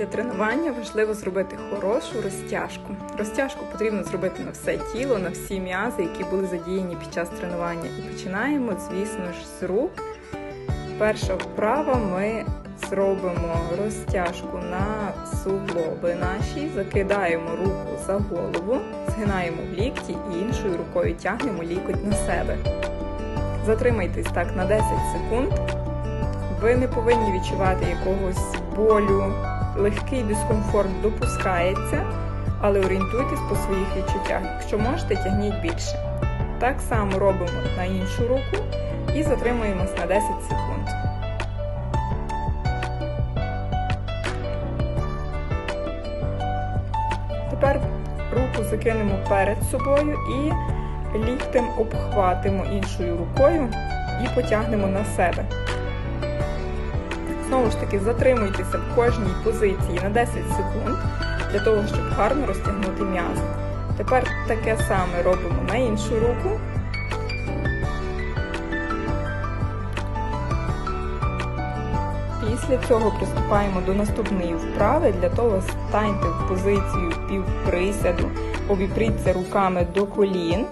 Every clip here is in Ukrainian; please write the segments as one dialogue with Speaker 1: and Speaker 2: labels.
Speaker 1: Після тренування важливо зробити хорошу розтяжку. Розтяжку потрібно зробити на все тіло, на всі м'язи, які були задіяні під час тренування. І починаємо, звісно ж, з рук. Перша вправа ми зробимо розтяжку на суглоби наші, закидаємо руку за голову, згинаємо в лікті і іншою рукою тягнемо лікоть на себе. Затримайтесь так на 10 секунд. Ви не повинні відчувати якогось болю, легкий дискомфорт допускається, але орієнтуйтесь по своїх відчуттях. Якщо можете, тягніть більше. Так само робимо на іншу руку і затримуємось на 10 секунд. Тепер руку закинемо перед собою і ліктем обхватимо іншою рукою і потягнемо на себе. Знову ж таки, затримуйтеся в кожній позиції на 10 секунд для того, щоб гарно розтягнути м'язи. Тепер таке саме робимо на іншу руку. Після цього приступаємо до наступної вправи. Для того станьте в позицію півприсяду, обіпріться руками до колін.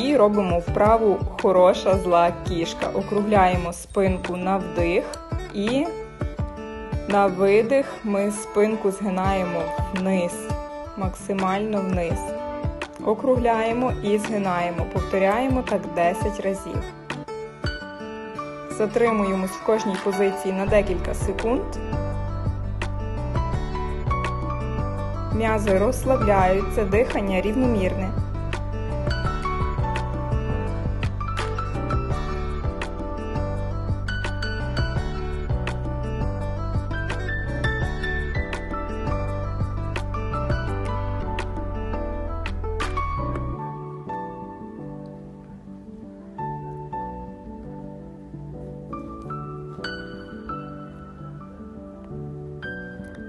Speaker 1: І робимо вправу хороша зла кішка. Округляємо спинку на вдих і на видих ми спинку згинаємо вниз, максимально вниз. Округляємо і згинаємо. Повторяємо так 10 разів. Затримуємось в кожній позиції на декілька секунд. М'язи розслабляються, дихання рівномірне.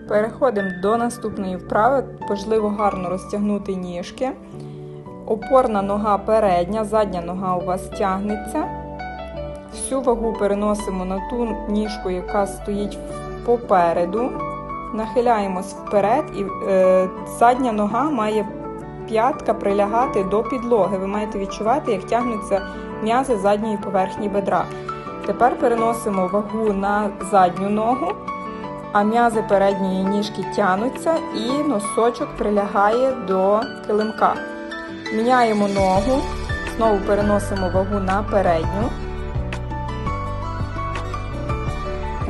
Speaker 1: Переходимо до наступної вправи. Важливо гарно розтягнути ніжки. Опорна нога передня, задня нога у вас тягнеться. Всю вагу переносимо на ту ніжку, яка стоїть попереду. Нахиляємось вперед, і е, задня нога має п'ятка прилягати до підлоги. Ви маєте відчувати, як тягнуться м'язи задньої поверхні бедра. Тепер переносимо вагу на задню ногу а м'язи передньої ніжки тянуться і носочок прилягає до килимка. Міняємо ногу, знову переносимо вагу на передню.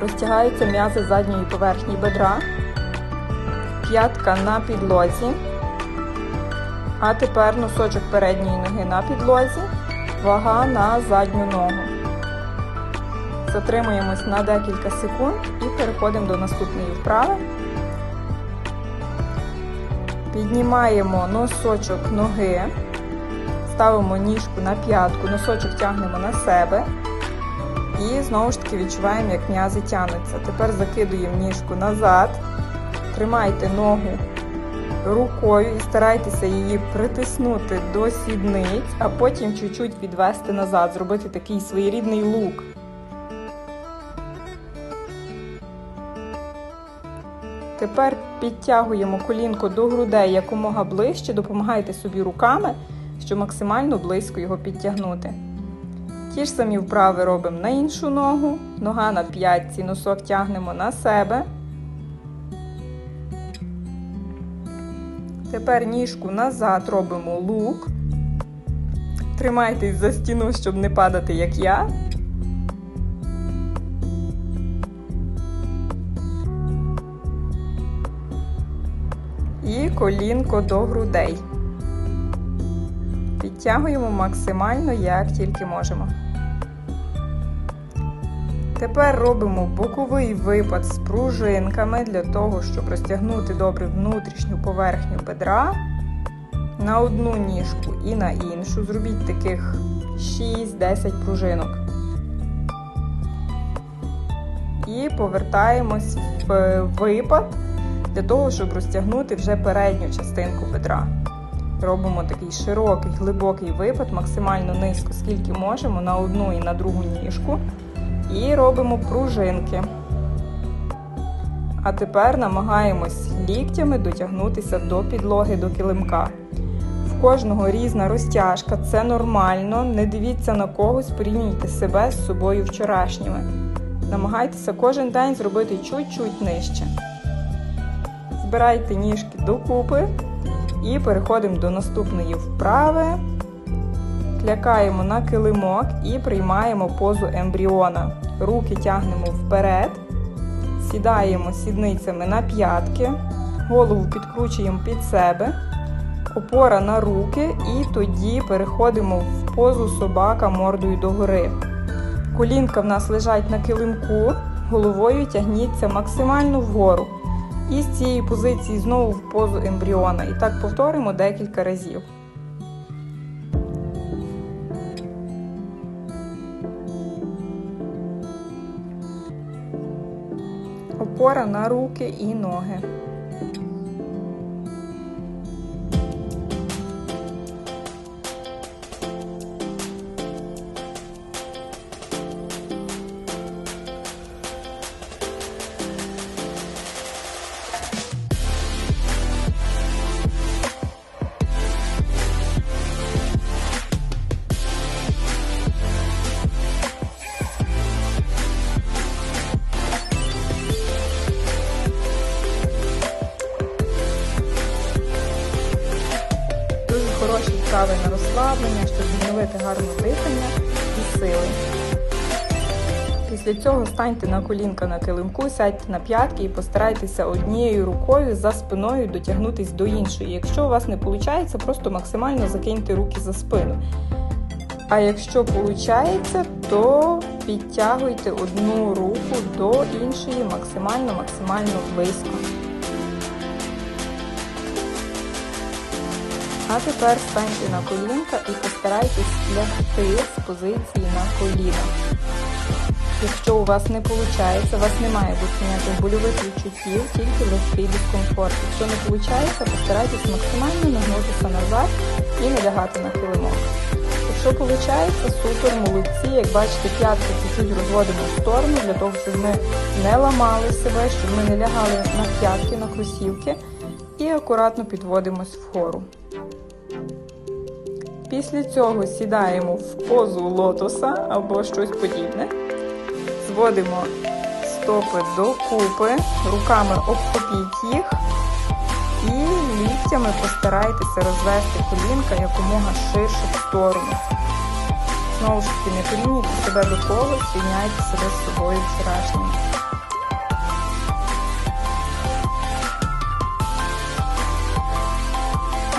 Speaker 1: Розтягаються м'язи задньої поверхні бедра, п'ятка на підлозі. А тепер носочок передньої ноги на підлозі, вага на задню ногу. Затримуємось на декілька секунд і переходимо до наступної вправи. Піднімаємо носочок ноги, ставимо ніжку на п'ятку, носочок тягнемо на себе. І знову ж таки відчуваємо, як м'язи тягнуться. Тепер закидуємо ніжку назад, тримайте ногу рукою і старайтеся її притиснути до сідниць, а потім чуть-чуть відвести назад, зробити такий своєрідний лук. Тепер підтягуємо колінко до грудей якомога ближче, допомагайте собі руками, щоб максимально близько його підтягнути. Ті ж самі вправи робимо на іншу ногу, нога на п'ятці, носок тягнемо на себе. Тепер ніжку назад робимо лук. Тримайтесь за стіну, щоб не падати, як я. І колінко до грудей. Підтягуємо максимально, як тільки можемо. Тепер робимо боковий випад з пружинками для того, щоб розтягнути добре внутрішню поверхню бедра на одну ніжку і на іншу. Зробіть таких 6-10 пружинок. І повертаємось в випад для того, щоб розтягнути вже передню частинку бедра. Робимо такий широкий, глибокий випад, максимально низько, скільки можемо, на одну і на другу ніжку. І робимо пружинки. А тепер намагаємось ліктями дотягнутися до підлоги, до килимка. В кожного різна розтяжка, це нормально. Не дивіться на когось, порівнюйте себе з собою вчорашніми. Намагайтеся кожен день зробити чуть-чуть нижче. Збирайте ніжки докупи і переходимо до наступної вправи. Клякаємо на килимок і приймаємо позу ембріона. Руки тягнемо вперед, сідаємо сідницями на п'ятки, голову підкручуємо під себе, опора на руки, і тоді переходимо в позу собака мордою догори. Колінка в нас лежать на килимку, головою тягніться максимально вгору. І з цієї позиції знову в позу ембріона. І так повторимо декілька разів. Опора на руки і ноги. Вправи на розслаблення, щоб відновити гарне дихання і сили. Після цього станьте на колінка на килимку, сядьте на п'ятки і постарайтеся однією рукою за спиною дотягнутися до іншої. Якщо у вас не виходить, просто максимально закиньте руки за спину. А якщо виходить, то підтягуйте одну руку до іншої максимально-максимально близько. А тепер станьте на колінка і постарайтесь лягти з позиції на коліна. Якщо у вас не виходить, у вас не має бути ніяких больових відчуттів, тільки легкий дискомфорт. Якщо не виходить, постарайтесь максимально нагнутися назад і не лягати на килимок. Якщо виходить, супер, молодці, як бачите, п'ятки чуть-чуть розводимо в сторону, для того, щоб ми не ламали себе, щоб ми не лягали на п'ятки, на кросівки і акуратно підводимось вгору. Після цього сідаємо в позу лотоса або щось подібне. Зводимо стопи докупи, руками обхопіть їх і ліктями постарайтеся розвести колінка якомога ширше в сторону. Знову ж таки, не порівнюйте себе до когось, рівняйте себе з собою вчорашнім.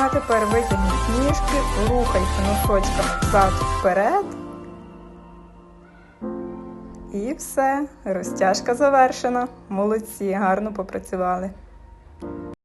Speaker 1: А тепер витягніть ніжки, рухайте носочками взад вперед. І все, розтяжка завершена. Молодці, гарно попрацювали.